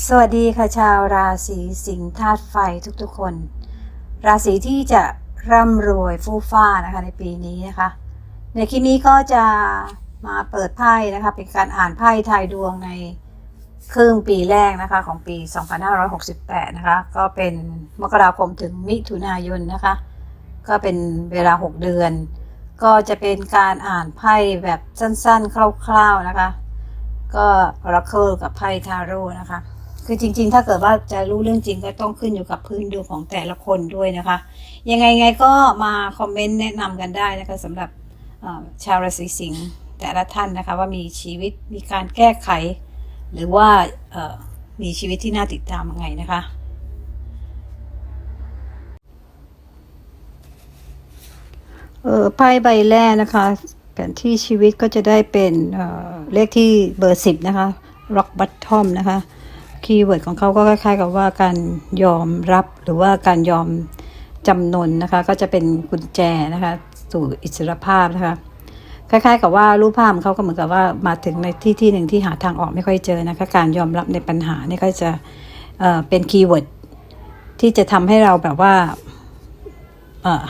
สวัสดีค่ะชาวราศีสิงห์ธาตุไฟทุกๆคน ราศีที่จะร่ำรวยฟู่ฟ้านะคะในปีนี้นะคะ ในคลิปนี้ก็จะมาเปิดไพ่นะคะเป็นการอ่านไพ่ทายดวงในครึ่งปีแรกนะคะของปี 2568 นะคะ ก็เป็นมกราคมถึงมิถุนายนนะคะ ก็เป็นเวลา 6 เดือน ก็จะเป็นการอ่านไพ่แบบสั้นๆ คร่าวๆนะคะ ก็อราเคิลกับไพ่ทาโร่นะคะ คือจริง ๆ ถ้าเกิดว่าจะรู้เรื่องจริงก็ต้องขึ้นอยู่กับพื้นดวงของแต่ละคนด้วยนะคะ ยังไงไงก็มาคอมเมนต์แนะนำกันได้นะคะสำหรับชาวราศีสิงห์แต่ละท่านนะคะว่ามีชีวิตมีการแก้ไข หรือว่ามีชีวิตที่น่าติดตามยังไงนะคะเออไพ่ใบแรกนะคะแผนที่ชีวิตก็จะได้เป็นเเลขที่เบอร์สิบนะคะ rock bottom นะคะ คีย์เวิร์ดของเขาก็คล้ายๆ กับว่าการยอมรับหรือว่าการยอมจำนนนะคะ ก็จะเป็นกุญแจนะคะ สู่อิสรภาพนะคะ คล้ายๆ กับว่ารูปภาพของเขาก็เหมือนกับว่ามาถึงในที่ที่หนึ่งที่หาทางออกไม่ค่อยเจอนะคะ การยอมรับในปัญหานี่ก็จะเเป็นคีย์เวิร์ดที่จะทำให้เราแบบว่า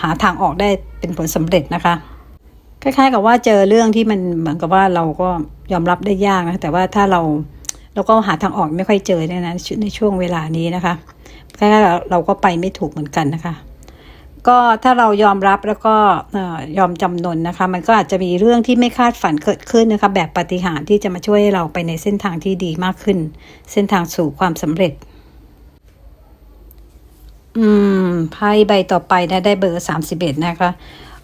หาทางออกได้เป็นผลสำเร็จนะคะ คล้ายๆ กับว่าเจอเรื่องที่มันเหมือนกับว่าเราก็ยอมรับได้ยากนะแต่ว่าถ้าเรา เราก็หาทางออกไม่ค่อยเจอเนี่ยนะในช่วงเวลานี้นะคะแคล้ายๆเราก็ไปไม่ถูกเหมือนกันนะคะ ก็ถ้าเรายอมรับแล้วก็ยอมจำนนนะคะ มันก็อาจจะมีเรื่องที่ไม่คาดฝันเกิดขึ้นนะคะ แบบปฏิหารที่จะมาช่วยให้เราไปในเส้นทางที่ดีมากขึ้น เส้นทางสู่ความสำเร็จ อืมไพ่ใบต่อไปนะได้เบอร์สามสิบเอ็ดนะคะ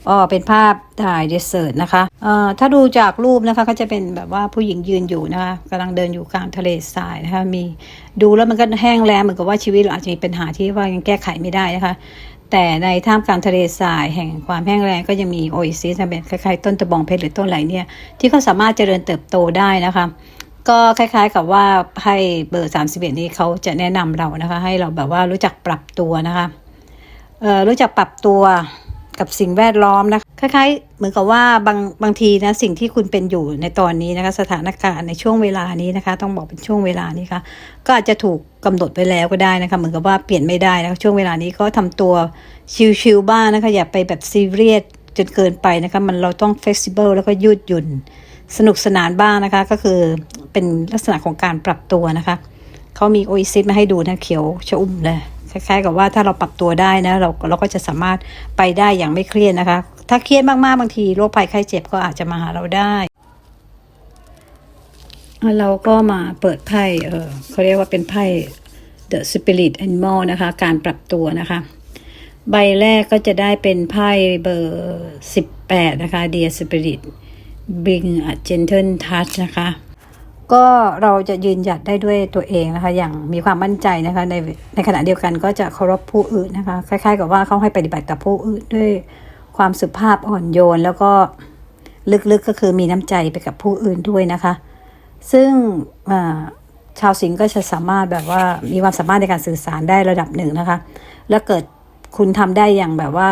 อ๋อเป็นภาพถ่ายเดสเซอร์ตนะคะเอ่อถ้าดูจากรูปนะคะก็จะเป็นแบบว่าผู้หญิงยืนอยู่นะคะกำลังเดินอยู่กลางทะเลทรายนะคะมีดูแล้วมันก็แห้งแล้งเหมือนกับว่าชีวิตเราอาจจะมีปัญหาที่ว่ายังแก้ไขไม่ได้นะคะ แต่ในท่ามกลางทะเลทรายแห่งความแห้งแล้งก็ยังมีโอเอซิสเป็นคล้ายๆต้นตะบองเพชรหรือต้นไหลเนี่ยที่เขาสามารถเจริญเติบโตได้นะคะก็คล้ายๆกับว่าไพ่เบอร์สามสิบเอ็ดนี้เขาจะแนะนำเรานะคะ ให้เราแบบว่ารู้จักปรับตัวนะคะเอ่อรู้จักปรับตัว กับสิ่งแวดล้อมนะคะคล้ายๆ เหมือนกับว่าบางบางทีนะสิ่งที่คุณเป็นอยู่ในตอนนี้นะคะ สถานการณ์ในช่วงเวลานี้นะคะ ต้องบอกเป็นช่วงเวลานี้ค่ะก็อาจจะถูกกำหนดไว้แล้วก็ได้นะคะเหมือนกับว่าเปลี่ยนไม่ได้นะคะช่วงเวลานี้ก็ทำตัวชิลๆบ้างนะคะ อย่าไปแบบซีเรียสจนเกินไปนะคะ มันเราต้องเฟ e ซิเบิลแล้วก็ยืดหยุ่นสนุกสนานบ้างนะคะ ก็คือเป็นลักษณะของการปรับตัวนะคะเขามีโอเอซิสมาให้ดูนะเขียวชะอุ่มเลย คล้ายๆ กับว่าถ้าเราปรับตัวได้นะเราเราก็จะสามารถไปได้อย่างไม่เครียดนะคะ ถ้าเครียดมากๆบางทีโรคภัยไข้เจ็บก็อาจจะมาหาเราได้เราก็มาเปิดไพ่เออเขาเรียกว่าเป็นไพ่ The Spirit Animal นะคะ การปรับตัวนะคะ ใบแรกก็จะได้เป็นไพ่เบอร์ 18 นะคะ Dear Spirit Bring a Gentle Touch นะคะ ก็เราจะยืนหยัดได้ด้วยตัวเองนะคะ อย่างมีความมั่นใจนะคะ ในในขณะเดียวกันก็จะเคารพผู้อื่นนะคะ คล้าย ๆ กับว่าเขาให้ปฏิบัติกับผู้อื่นด้วยความสุภาพอ่อนโยน แล้วก็ลึกๆก็คือมีน้ำใจไปกับผู้อื่นด้วยนะคะ ซึ่งชาวสิงห์ก็จะสามารถแบบว่ามีความสามารถในการสื่อสารได้ระดับหนึ่งนะคะ แล้วเกิดคุณทำได้อย่างแบบว่า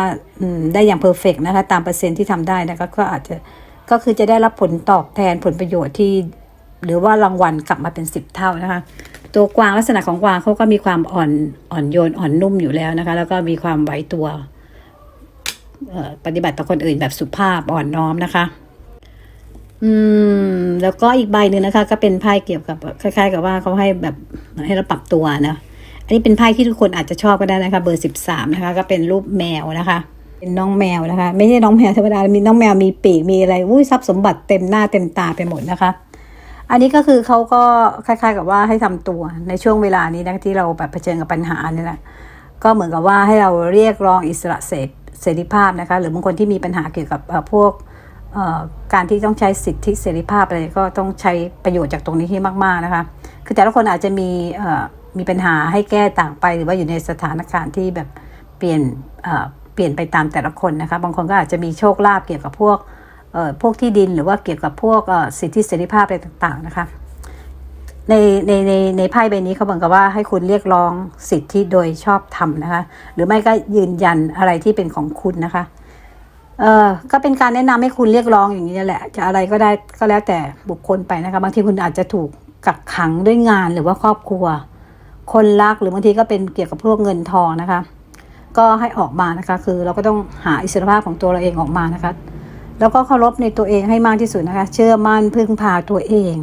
ได้อย่างเพอร์เฟกนะคะ ตามเปอร์เซ็นต์ที่ทำได้นะคะก็อาจจะก็คือจะได้รับผลตอบแทนผลประโยชน์ที่ หรือว่ารางวัลกลับมาเป็นสิบเท่านะคะ ตัวกวางลักษณะของกวางเขาก็มีความอ่อนอ่อนโยนอ่อนนุ่มอยู่แล้วนะคะ แล้วก็มีความไหวตัวปฏิบัติต่อคนอื่นแบบสุภาพอ่อนน้อมนะคะ อืม แล้วก็อีกใบหนึ่งนะคะ ก็เป็นไพ่เกี่ยวกับคล้าย ๆ กับว่าเขาให้แบบให้เราปรับตัวนะอันนี้เป็นไพ่ที่ทุกคนอาจจะชอบก็ได้นะคะ เบอร์สิบสามนะคะ ก็เป็นรูปแมวนะคะ เป็นน้องแมวนะคะ ไม่ใช่น้องแมวธรรมดา มีน้องแมวมีปีกมีอะไรอุ้ยทรัพย์สมบัติเต็มหน้าเต็มตาไปหมดนะคะ อันนี้ก็คือเขาก็คล้าย ๆ กับว่าให้ทำตัวในช่วงเวลานี้นะที่เราแบบเผชิญกับปัญหาเนี่ยแหละก็เหมือนกับว่าให้เราเรียกร้องอิสระเสรีเสรีภาพนะคะหรือบางคนที่มีปัญหาเกี่ยวกับพวกเอ่อการที่ต้องใช้สิทธิเสรีภาพอะไรก็ต้องใช้ประโยชน์จากตรงนี้ให้มากๆนะคะคือแต่ละคนอาจจะมีเอ่อมีปัญหาให้แก้ต่างไปหรือว่าอยู่ในสถานการณ์ที่แบบเปลี่ยนเอ่อเปลี่ยนไปตามแต่ละคนนะคะบางคนก็อาจจะมีโชคลาภเกี่ยวกับพวก พวกที่ดินหรือว่าเกี่ยวกับพวกเออสิทธิเสรีภาพอะไรต่างๆนะคะในในในในไพ่ใบนี้เขาบอกกับว่าให้คุณเรียกร้องสิทธิโดยชอบธรรมนะคะ หรือไม่ก็ยืนยันอะไรที่เป็นของคุณนะคะ เออก็เป็นการแนะนำให้คุณเรียกร้องอย่างนี้แหละ จะอะไรก็ได้ก็แล้วแต่บุคคลไปนะคะ บางทีคุณอาจจะถูกกักขังด้วยงานหรือว่าครอบครัว คนรักหรือบางทีก็เป็นเกี่ยวกับพวกเงินทองนะคะ ก็ให้ออกมานะคะ คือเราก็ต้องหาอิสรภาพของตัวเราเองออกมานะคะ แล้วก็เคารพในตัวเองให้มากที่สุดนะคะ เชื่อมั่นพึ่งพาตัวเอง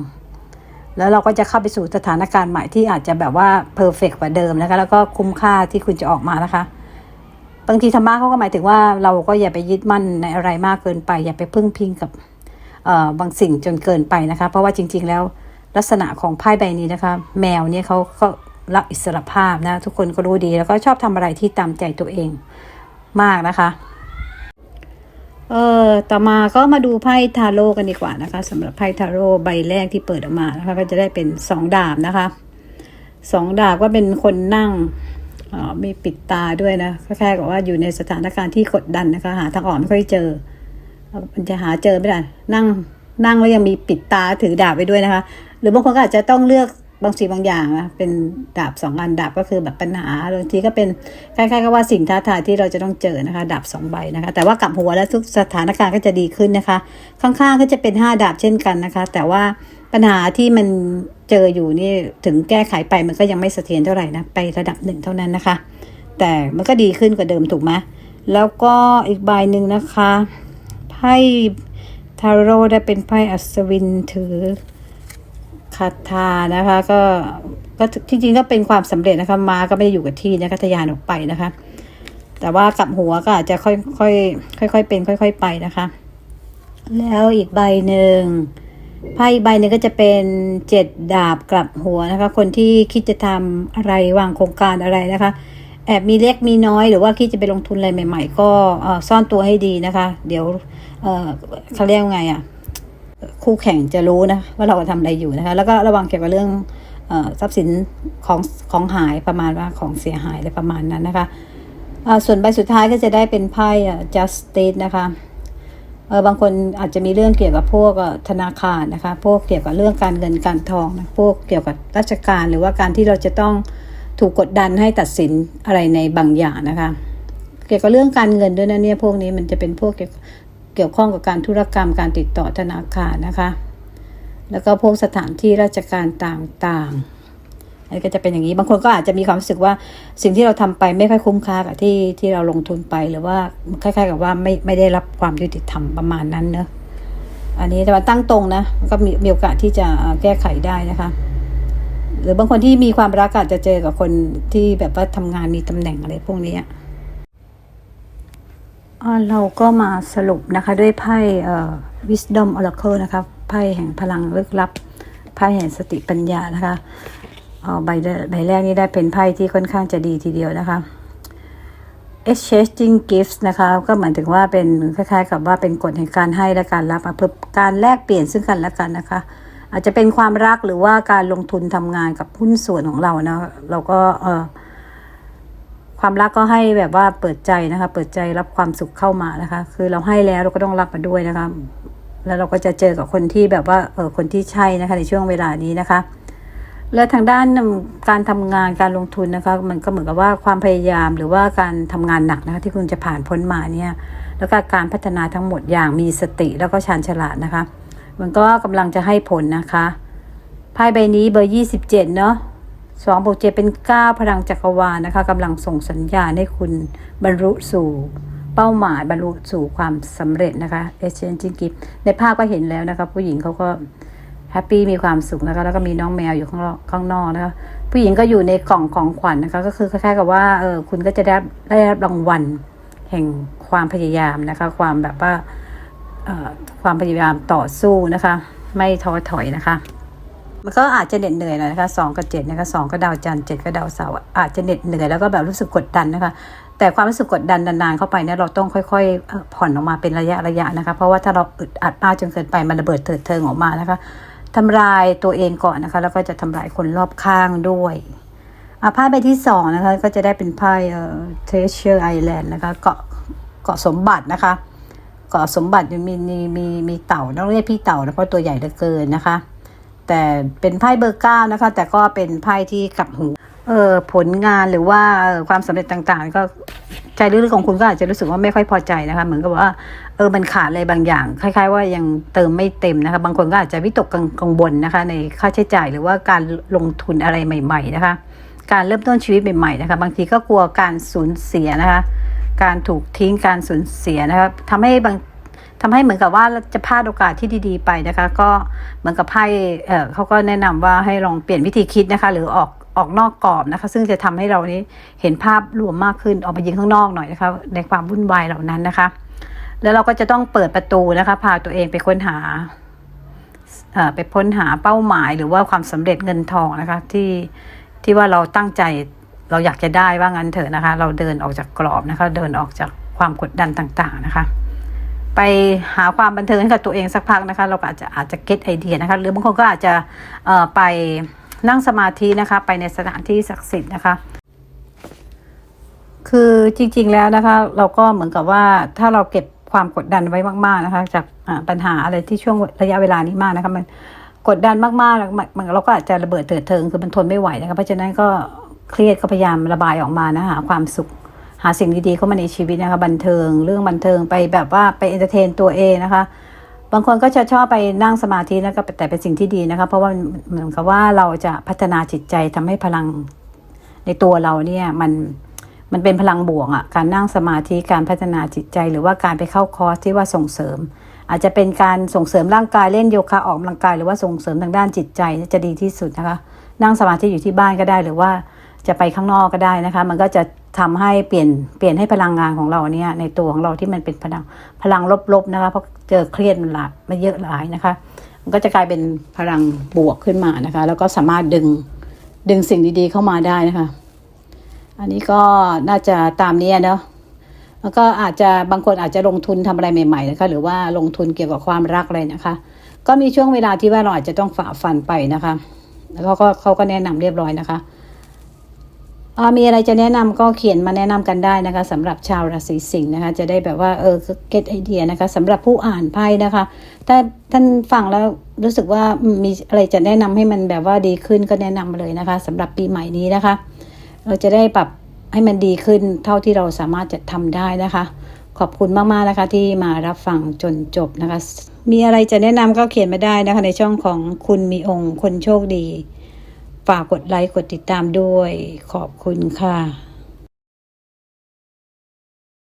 แล้วเราก็จะเข้าไปสู่สถานการณ์ใหม่ที่อาจจะแบบว่าเพอร์เฟกกว่าเดิมนะคะ แล้วก็คุ้มค่าที่คุณจะออกมานะคะ บางทีธรรมะเขาก็หมายถึงว่าเราก็อย่าไปยึดมั่นในอะไรมากเกินไป อย่าไปพึ่งพิงกับเอ่อบางสิ่งจนเกินไปนะคะ เพราะว่าจริง ๆ แล้วลักษณะของไพ่ใบนี้นะคะ แมวเนี่ยเขาก็รักอิสรภาพนะ ทุกคนก็รู้ดีแล้วก็ชอบทำอะไรที่ตามใจตัวเองมากนะคะ เออต่อมาก็มาดูไพ่ทาโร่กันดีกว่านะคะสำหรับไพ่ทาโร่ใบแรกที่เปิดออกมานะคะก็จะได้เป็นสองดาบนะคะสองดาบก็เป็นคนนั่งออมีปิดตาด้วยนะคล้ายๆกับว่าอยู่ในสถานการณ์ที่กดดันนะคะ หาทางออกไม่ค่อยเจอ มันจะหาเจอไม่ได้นั่งนั่งแล้วยังมีปิดตาถือดาบไปด้วยนะคะ หรือบางคนก็อาจจะต้องเลือก บางสิ่งบางอย่างนะเป็นดาบสองอันดาบก็คือแบบปัญหาบางทีก็เป็นคล้ายๆกับว่าสิ่งท้าทายที่เราจะต้องเจอนะคะดาบสองใบนะคะ แต่ว่ากลับหัวแล้วทุกสถานการณ์ก็จะดีขึ้นนะคะ ข้างๆก็จะเป็นห้าดาบเช่นกันนะคะ แต่ว่าปัญหาที่มันเจออยู่นี่ถึงแก้ไขไปมันก็ยังไม่เสถียรเท่าไหร่นะไประดับหนึ่งเท่านั้นนะคะ แต่มันก็ดีขึ้นกว่าเดิมถูกไหมแล้วก็อีกใบหนึ่งนะคะไพ่ทาโร่ได้เป็นไพ่อัศวินถือ คาถานะคะก็ก็ที่จริงก็เป็นความสำเร็จนะคะมาก็ไม่ได้อยู่กับที่นะคะทะยานออกไปนะคะ แต่ว่ากลับหัวก็อาจจะค่อยค่อยค่อยค่อยๆเป็น ค่อย ๆ ไปนะคะ แล้วอีกใบหนึ่งไพ่ใบหนึ่งก็จะเป็นเจ็ดดาบกลับหัวนะคะ คนที่คิดจะทำอะไรวางโครงการอะไรนะคะ แอบมีเล็กมีน้อยหรือว่าคิดจะไปลงทุนอะไรใหม่ ๆ ก็ซ่อนตัวให้ดีนะคะ เดี๋ยวเขาเรียกไงอะ คู่แข่งจะรู้นะว่าเราทำอะไรอยู่นะคะ แล้วก็ระวังเกี่ยวกับเรื่องอทรัพย์สินของของหายประมาณว่าของเสียหายอะไรประมาณนั้นนะคะส่วนใบสุดท้ายก็จะได้เป็นไพ่ justice นะคะเออบางคนอาจจะมีเรื่องเกี่ยวกับพวกธนาคารนะคะ พวกเกี่ยวกับเรื่องการเงินการทองนะพวกเกี่ยวกับราชการหรือว่าการที่เราจะต้องถูกกดดันให้ตัดสินอะไรในบางอย่างนะคะ เกี่ยวกับเรื่องการเงินด้วยนะเนี่ยพวกนี้มันจะเป็นพวกเกี่ยว เกี่ยวข้องกับการธุรกรรมการติดต่อธนาคารนะคะ แล้วก็พวกสถานที่ราชการต่างๆอันนี้ก็จะเป็นอย่างนี้บางคนก็อาจจะมีความรู้สึกว่าสิ่งที่เราทำไปไม่ค่อยคุ้มค่ากับที่ที่เราลงทุนไปหรือว่าคล้ายๆกับว่าไม่ไม่ได้รับความยุติธรรมประมาณนั้นเนอะอันนี้แต่ว่าตั้งตรงนะก็มีมีโอกาสที่จะแก้ไขได้นะคะ หรือบางคนที่มีความรักอาจจะเจอกับคนที่แบบว่าทำงานมีตำแหน่งอะไรพวกนี้ เราก็มาสรุปนะคะด้วยไพ่ wisdom oracle นะคะไพ่แห่งพลังลึกลับไพ่แห่งสติปัญญานะคะเอ่อใบแรกใบแรกนี้ได้เป็นไพ่ที่ค่อนข้างจะดีทีเดียวนะคะ exchanging gifts นะคะก็หมายถึงว่าเป็นคล้ายๆ กับว่าเป็นกฎแห่งการให้และการรับอะเพื่อการแลกเปลี่ยนซึ่งกันและกันนะคะ อาจจะเป็นความรักหรือว่าการลงทุนทำงานกับหุ้นส่วนของเรานะเราก็เออ ความรักก็ให้แบบว่าเปิดใจนะคะ เปิดใจรับความสุขเข้ามานะคะ คือเราให้แล้วเราก็ต้องรับมาด้วยนะคะ แล้วเราก็จะเจอกับคนที่แบบว่าเออคนที่ใช่นะคะ ในช่วงเวลานี้นะคะ แล้วทางด้านการทำงานการลงทุนนะคะ มันก็เหมือนกับว่าความพยายามหรือว่าการทำงานหนักนะคะ ที่คุณจะผ่านพ้นมาเนี่ย แล้วก็การพัฒนาทั้งหมดอย่างมีสติแล้วก็ชาญฉลาดนะคะ มันก็กำลังจะให้ผลนะคะไพ่ใบนี้เบอร์27เนาะ สองบวกเจ็ดเป็น9พลังจักรวาลนะคะกำลังส่งสัญญาณให้คุณบรรลุสู่เป้าหมายบรรลุสู่ความสำเร็จนะคะเอเชนจิงกิฟในภาพก็เห็นแล้วนะคะผู้หญิงเขาก็แฮปปี้มีความสุขนะคะแล้วก็มีน้องแมวอยู่ข้างนอกข้างนอกนะคะผู้หญิงก็อยู่ในกล่องของขวัญนะคะ ก็คือคล้ายๆกับว่าเออคุณก็จะได้ได้รับรางวัลแห่งความพยายามนะคะ ความแบบว่าเอ่อความพยายามต่อสู้นะคะ ไม่ท้อถอยนะคะ มันก็อาจจะเหน็ดเหนื่อยหน่อยนะคะสองกับเจ็ดนะคะสองก็ดาวจันทร์เจ็ดก็ดาวเสาร์อาจจะเหน็ดเหนื่อยแล้วก็แบบรู้สึกกดดันนะคะ แต่ความรู้สึกกดดันนานๆเข้าไปเนี่ยเราต้องค่อยๆ ผ่อนออกมาเป็นระยะระยะนะคะ เพราะว่าถ้าเราอึดอัดมากจนเกินไปมันระเบิดเถิดเทิงออกมานะคะทำลายตัวเองก่อนนะคะ แล้วก็จะทำลายคนรอบข้างด้วยอะไพ่ใบที่สองนะคะก็จะได้เป็นไพ่เอ่อ Treasure Island นะคะเกาะเกาะสมบัตินะคะเกาะสมบัติมีมีมีมีเต่าต้องเรียกพี่เต่านะเพราะตัวใหญ่เหลือเกินนะคะ แต่เป็นไพ่เบอร์เก้านะคะ แต่ก็เป็นไพ่ที่กลับหูเออผลงานหรือว่าออความสำเร็จต่างๆ ก็ใจลึกๆของคุณก็อาจจะรู้สึกว่าไม่ค่อยพอใจนะคะ เหมือนกับว่าเออมันขาดอะไรบางอย่าง คล้าย ๆ ว่ายังเติมไม่เต็มนะคะ บางคนก็อาจจะวิตกกังกังวลนะคะ ในค่าใช้จ่ายหรือว่าการลงทุนอะไรใหม่ ๆ นะคะ การเริ่มต้นชีวิตใหม่ๆนะคะ บางทีก็กลัวการสูญเสียนะคะ การถูกทิ้งการสูญเสียนะคะทำให้บาง ทำให้เหมือนกับว่าจะพลาดโอกาสที่ดีๆไปนะคะ ก็เหมือนกับไพ่เขาก็แนะนำว่าให้ลองเปลี่ยนวิธีคิดนะคะ หรือออกออกนอกกรอบนะคะ ซึ่งจะทำให้เรานี้เห็นภาพรวมมากขึ้นออกมายิงข้างนอกหน่อยนะคะ ในความวุ่นวายเหล่านั้นนะคะ แล้วเราก็จะต้องเปิดประตูนะคะ พาตัวเองไปค้นหาไปพ้นหาเป้าหมายหรือว่าความสำเร็จเงินทองนะคะ ที่ที่ว่าเราตั้งใจเราอยากจะได้ว่างั้นเถอะนะคะ เราเดินออกจากกรอบนะคะ เดินออกจากความกดดันต่าง ๆ นะคะ ไปหาความบันเทิงให้กับตัวเองสักพักนะคะ เราก็อาจจะอาจจะเก็ตไอเดียนะคะ หรือบางคนก็อาจจะไปนั่งสมาธินะคะ ไปในสถานที่ศักดิ์สิทธิ์นะคะ คือจริงๆแล้วนะคะ เราก็เหมือนกับว่าถ้าเราเก็บความกดดันไว้มาก ๆนะคะ จากปัญหาอะไรที่ช่วงระยะเวลานี้มากนะคะมันกดดันมากๆแล้วมันเราก็อาจจะระเบิดเถิดเทิงคือมันทนไม่ไหวนะคะเพราะฉะนั้นก็เครียดก็พยายามระบายออกมานะหาความสุข หาสิ่งดีๆเข้ามาในชีวิตนะคะ บันเทิงเรื่องบันเทิงไปแบบว่าไปเอนเตอร์เทนตัวเองนะคะ บางคนก็จะชอบไปนั่งสมาธิแล้วก็แต่เป็นสิ่งที่ดีนะคะ เพราะว่าเหมือนกับว่าเราจะพัฒนาจิตใจทำให้พลังในตัวเราเนี่ยมันมันเป็นพลังบวกอะ่ะการนั่งสมาธิการพัฒนาจิตใจ หรือว่าการไปเข้าคอร์สที่ว่าส่งเสริม อาจจะเป็นการส่งเสริมร่างกายเล่นโยคะออกกำลังกายหรือว่าส่งเสริมทางด้านจิตใจจะดีที่สุดนะคะ นั่งสมาธิอยู่ที่บ้านก็ได้ หรือว่าจะไปข้างนอกก็ได้นะคะ มันก็จะ ทำให้เปลี่ยนเปลี่ยนให้พลังงานของเราเนี่ยในตัวของเราที่มันเป็นพลังพลังลบๆนะคะเพราะเจอเครียดมันหลายมันเยอะหลายนะคะ มันก็จะกลายเป็นพลังบวกขึ้นมานะคะ แล้วก็สามารถดึงดึงสิ่งดีๆเข้ามาได้นะคะ อันนี้ก็น่าจะตามนี้เนาะแล้วก็อาจจะบางคนอาจจะลงทุนทำอะไรใหม่ ๆ นะคะ หรือว่าลงทุนเกี่ยวกับความรักอะไรนะคะ ก็มีช่วงเวลาที่ว่าเราอาจจะต้องฝ่าฟันไปนะคะ แล้วก็เขาก็แนะนำเรียบร้อยนะคะ มีอะไรจะแนะนำก็เขียนมาแนะนำกันได้นะคะสำหรับชาวราศีสิงห์นะคะ จะได้แบบว่าเออเก็ตไอเดียนะคะสำหรับผู้อ่านไพ่นะคะ ถ้าท่านฟังแล้วรู้สึกว่ามีอะไรจะแนะนำให้มันแบบว่าดีขึ้นก็แนะนำมาเลยนะคะสำหรับปีใหม่นี้นะคะ เราจะได้ปรับให้มันดีขึ้นเท่าที่เราสามารถจะทำได้นะคะ ขอบคุณมากๆนะคะที่มารับฟังจนจบนะคะ มีอะไรจะแนะนำก็เขียนมาได้นะคะ ในช่องของคุณมีองค์คนโชคดี ฝากกดไลค์กดติดตามด้วย ขอบคุณค่ะ